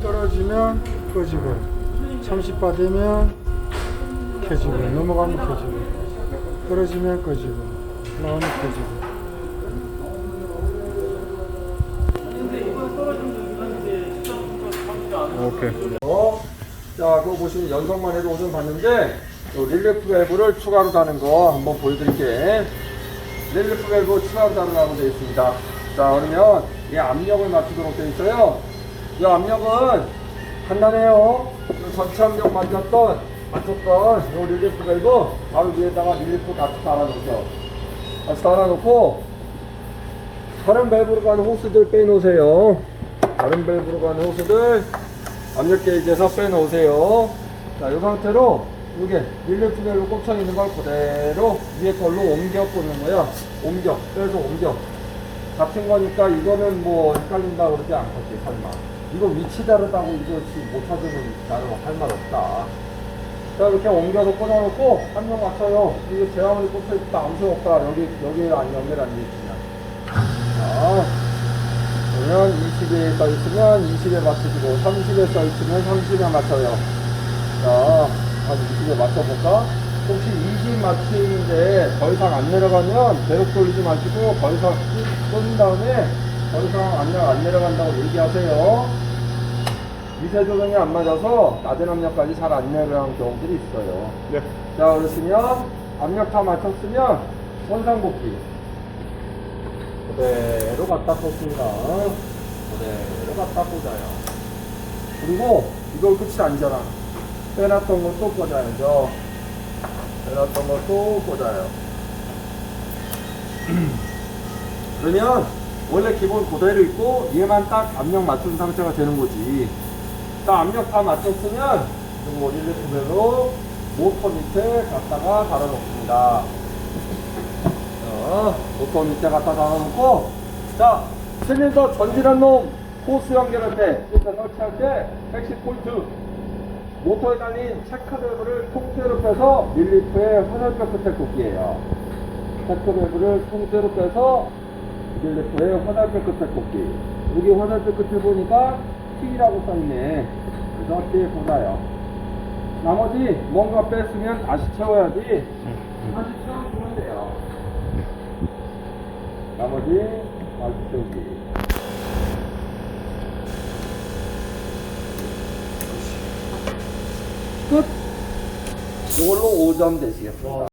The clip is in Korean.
떨어지면 꺼지고 30바 되면 켜지고 넘어가면 켜지고 떨어지면 꺼지고 나오면 켜지고 오케이. 어, 자, 그거 보시면 연성만 해도 오전 봤는데, 요 릴리프 밸브를 추가로 다는 거 한번 보여드릴게. 릴리프 밸브 추가로 다루라고 되어 있습니다. 자, 그러면 이 압력을 맞추도록 되어 있어요. 이 압력은 간단해요. 그 전체 압력 맞췄던, 맞췄던 요 릴리프 밸브 바로 위에다가 릴리프 같이 달아놓죠. 같이 달아놓고, 다른 밸브로 가는 호스들 빼놓으세요. 다른 밸브로 가는 호스들 압력 게이지에서 빼놓으세요. 자, 이 상태로 이게 릴리프 밸브 꽂혀 있는 걸 그대로 위에 걸로 옮겨 꽂는 거야. 옮겨, 빼서 옮겨. 같은 거니까 이거는 뭐 헷갈린다 그러지 않겠지, 설마. 이거 위치 다르다고 이거 지금 못 찾으면 나는 할 말 없다. 자, 이렇게 옮겨서 꽂아놓고 한 명 맞춰요. 이거 제왕이 꽂혀 있다, 아무 소용 없다. 여기, 여기 안 연결 안돼 있으면. 자, 그러면 20에 써 있으면 20에 맞춰주고 30에 써 있으면 30에 맞춰요. 자, 한 20에 맞춰볼까? 혹시 20 맞추는데 더 이상 안 내려가면 계속 돌리지 마시고 더 이상 꽂은 다음에 더 이상 압력 안 내려간다고 얘기하세요. 미세 조정이 안 맞아서 낮은 압력까지 잘 안 내려가는 경우들이 있어요. 네. 자, 그러시면 압력 다 맞췄으면 원상 복귀. 그대로 갖다 꽂습니다. 그대로 갖다 꽂아요. 그리고 이걸 끝이 아니잖아. 빼놨던 것도 꽂아야죠. 빼놨던 것도 꽂아요. 그러면 원래 기본 그대로 있고 얘만 딱 압력 맞춘 상태가 되는 거지. 딱 압력 다 맞췄으면 이거 릴레프별로 모터 밑에 갖다가 달아놓습니다. 자, 모터 밑에 갖다 달아놓고 자 실린더 전진한 놈 호스 연결할 때 일단 설치할 때 핵심 포인트 모터에 달린 체크 밸브를 통째로 빼서 릴리프의 화살표 끝에 꽂기예요. 체크 밸브를 통째로 빼서 릴리프의 화살표 끝에 꽂기. 여기 화살표 끝에 보니까 T라고 써있네. 그래서 T에 꽂아요. 나머지 뭔가 뺐으면 다시 채워야지. 다시 채워주면 돼요. 나머지 다시 채우기. 끝. 이걸로 5점 되시겠습니다.